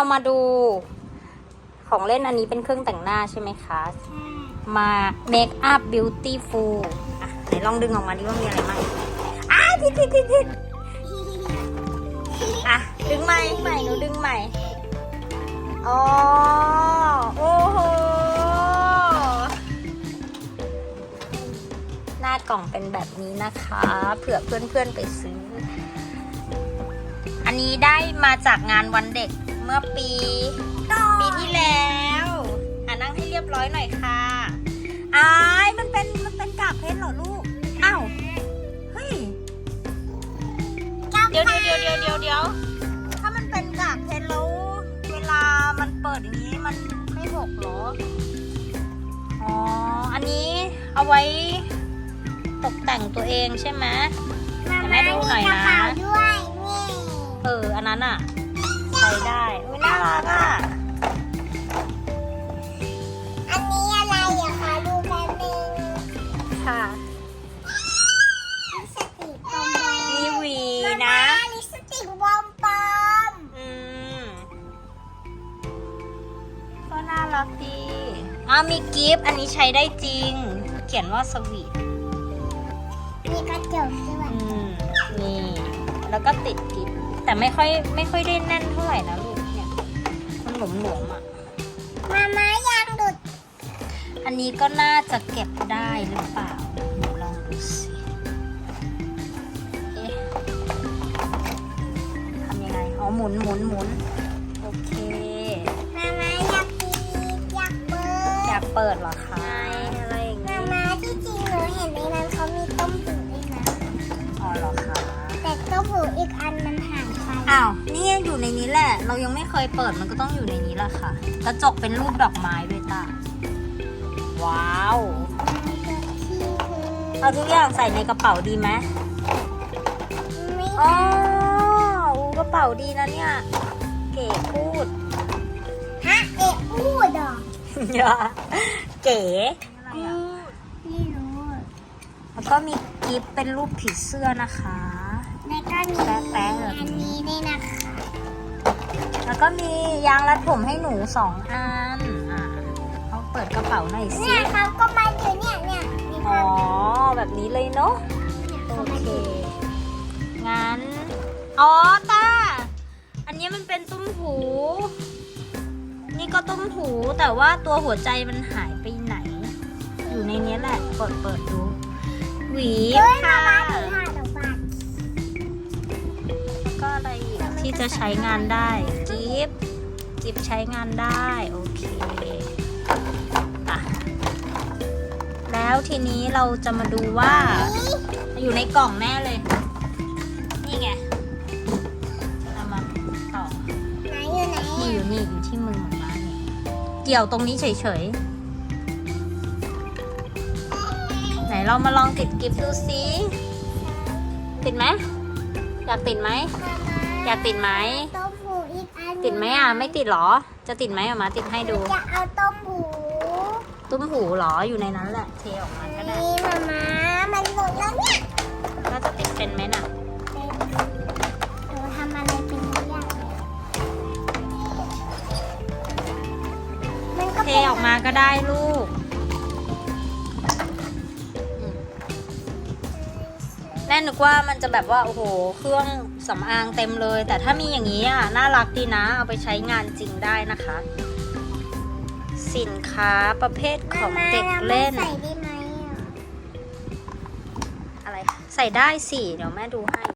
เรามาดูของเล่นอันนี้เป็นเครื่องแต่งหน้าใช่ไหมคะ มา Make up Beautiful อะไหนลองดึงออกมาดิว่ามีอะไรบ้างอ้าวทิดทิดทิดทิดอะ ดึงใหม่ใหม่หนูดึงใหม่อ๋อโอ้โห หน้ากล่องเป็นแบบนี้นะคะ เผื่อเพื่อนๆไปซื้อ อันนี้ได้มาจากงานวันเด็กเมื่อปี ปีที่แล้วอะนั่งให้เรียบร้อยหน่อยค่ะอายมันเป็นมันเป็นกากเพชรเหรอลูกอ้าวเฮ้ยเดี๋ยวเดี๋ยวเดี๋ยวเดี๋ยวเดี๋ยวเดี๋ยวถ้ามันเป็นกากเพชรแล้วเวลามันเปิดอย่างนี้มันไม่หกเหรออ๋ออันนี้เอาไว้ตกแต่งตัวเองใช่ไหมมาเดี๋ยวแม่ นนั้นอะใช้ได้อุ้ยน่ารักอะอันนี้อะไรอะคะดูแป๊บนึงค่ะลิปสติกปลอมนี่หวีๆนะ มาม่าลิปสติกปลอมปลอมอืมก็น่ารักดีอ่ามีกิฟต์อันนี้ใช้ได้จริง เขียนว่าสวีทมีกระจกด้วย อืมนี่ แล้วก็ติดกิฟต์ แต่ไม่ค่อยไม่ค่อยได้แน่นเท่าไหร่นะลูกเนี่ยมันหลวมหลวมๆอะมาม่ายางดุดอันนี้ก็น่าจะเก็บได้หรือเปล่าเดี๋ยวลองดูสิเอ๊ะทำยังไงอ๋อหมุนหมุนหมุนโอเคมาม่าอยากกินอยากเปิอยาดกเปิดเหรอคะอะไรอย่างมานี้ม่าที่จริงหนูเห็นในนั้นเขามีต้มหูด้วยนะอ๋อเหรอคะแต่ต้มหูอีกอันมันหายไป อ้าว นี่อยู่ในนี้แหละ เรายังไม่เคยเปิดมันก็ต้องอยู่ในนี้แหละค่ะ กระจกเป็นรูปดอกไม้ด้วยตา ว้าว เอาทุกอย่างใส่ในกระเป๋าดีไหมไม่อ๋ออูกระเป๋าดีนะเนี่ย เก๋พูด ฮะเอะพูดเหรออย่าเก๋อะไรอือะมไม่รู้ แล้วก็มีกิฟต์เป็นรูปผีเสื้อนะคะ อันนี้ด้วยนะคะ แล้วก็มียางรัดผมให้หนูสองอันอะเขาเปิดกระเป๋าหน่อยสิ เนี่ยเขาก็มาอยู่เนี่ยเนี่ยมีคอ๋อ วามแบบนี้เลยเนาะ เนี่ยโอเขามาเค อยู่งั้น อ๋อตาอันนี้มันเป็นตุ้มหู นี่ก็ตุ้มหูแต่ว่าตัวหัวใจมันหายไปไหน อยู่ในนี้แหละ เปิดเปิดดู หวี เฮ้ย จะใช้งานได้กิฟต์กิฟต์ใช้งานได้ โอเคอะแล้วทีนี้เราจะมาดูว่า อยู่ในกล่องแน่เลย นี่ไงเอามาต่อไหนอยู่ไหนนี่อยู่นี่อยู่ที่มือหมามาเนี่ยเกี่ยวตรงนี้เฉยๆ ไหนเรามาลองติดกิฟต์ดูสิติดไหมอยากติดไหม อยากติดไหม ต้มหูอีกอันติดไหมอะ ไม่ติดเหรอ จะติดไหมอะมาติดให้ดู จะเอาต้มหูตุ้มหูเหรออยู่ในนั้นแหละ เทออกมาก็ได้นี่มามามันหลุดแล้วเนี่ยก็จะติดเป็นไหมน่ะเป็นหนูทำอะไรเป็นทุกอย่างเลยมันก็เทเป็นออกมาก็ได้ลูก แม่นึกว่ามันจะแบบว่าโอ้โห เครื่องสำอางเต็มเลย แต่ถ้ามีอย่างนี้อะน่ารักดีนะ เอาไปใช้งานจริงได้นะคะ สินค้าประเภทของเด็กเล่นมามาราใส่ได้ไหมอะอะไร ใส่ได้สิเดี๋ยวแม่ดูให้